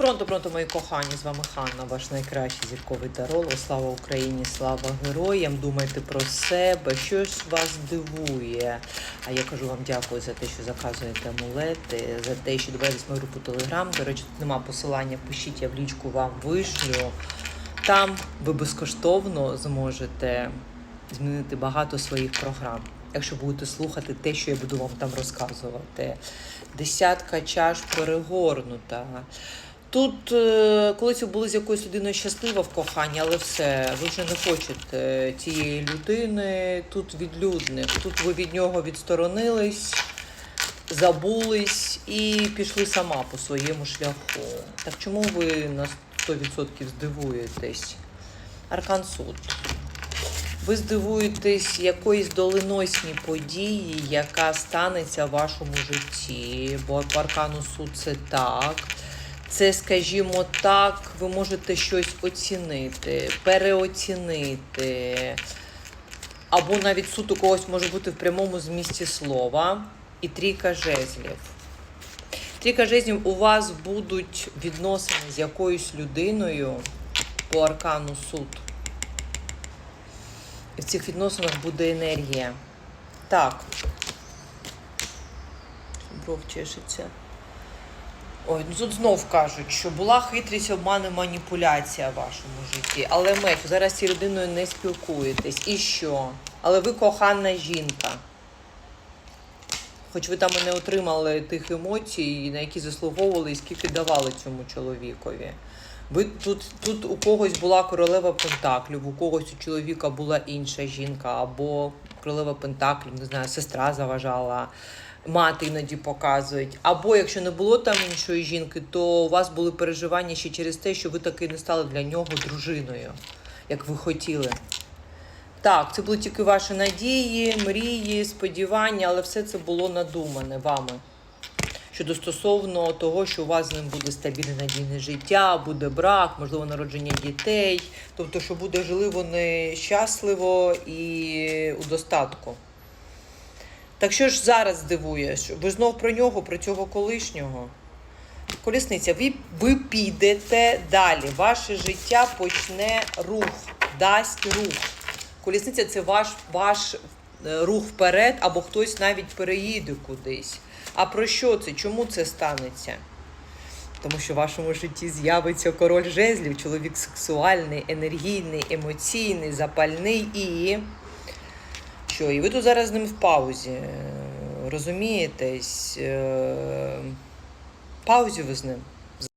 Пронто, пронто, мої кохані, з вами Ханна, ваш найкращий зірковий таролог. Слава Україні, слава героям. Думайте про себе, що ж вас дивує. А я кажу вам дякую за те, що заказуєте амулети, за те, що дивитесь мою групу Телеграм. До речі, тут нема посилання, пишіть, я в лічку вам вишлю. Там ви безкоштовно зможете змінити багато своїх програм. Якщо будете слухати те, що я буду вам там розказувати. Десятка чаш перегорнута. Тут е, колись ви були з якоюсь людиною щаслива в коханні, але все, ви вже не хочете цієї людини. Тут відлюдник. Тут ви від нього відсторонились, забулись і пішли сама по своєму шляху. Так чому ви на 100% здивуєтесь? Аркан суд. Ви здивуєтесь якоїсь доленосній події, яка станеться в вашому житті, бо аркану суд це так. Це, скажімо так, ви можете щось оцінити, переоцінити. Або навіть суд у когось може бути в прямому змісті слова. І трійка жезлів. Трійка жезлів у вас будуть відносини з якоюсь людиною по аркану суд. І в цих відносинах буде енергія. Так. Бров чешеться. Ой, ну тут знов кажуть, що була хитрість, обману маніпуляція в вашому житті. Але меч, зараз цією людиною не спілкуєтесь. І що? Але ви кохана жінка. Хоч ви там і не отримали тих емоцій, на які заслуговували, і скільки давали цьому чоловікові. Ви тут, тут у когось була королева Пентаклів, у когось у чоловіка була інша жінка, або королева Пентаклів, не знаю, сестра заважала, мати іноді показують. Або якщо не було там іншої жінки, то у вас були переживання ще через те, що ви таки не стали для нього дружиною, як ви хотіли. Так, це були тільки ваші надії, мрії, сподівання, але все це було надумане вами. Щодо стосовно того, що у вас з ним буде стабільне надійне життя, буде брак, можливо, народження дітей. Тобто, що буде жили вони щасливо і у достатку. Так що ж зараз дивує? Що Ви знов про нього, про цього колишнього. Колісниця, ви, ви підете далі. Ваше життя почне рух, дасть рух. Колісниця це ваш, ваш рух вперед, або хтось навіть переїде кудись. А про що це? Чому це станеться? Тому що в вашому житті з'явиться король жезлів, чоловік сексуальний, енергійний, емоційний, запальний і. Що? І ви тут зараз з ним в паузі. е, Розумієтесь? е, паузі ви з ним.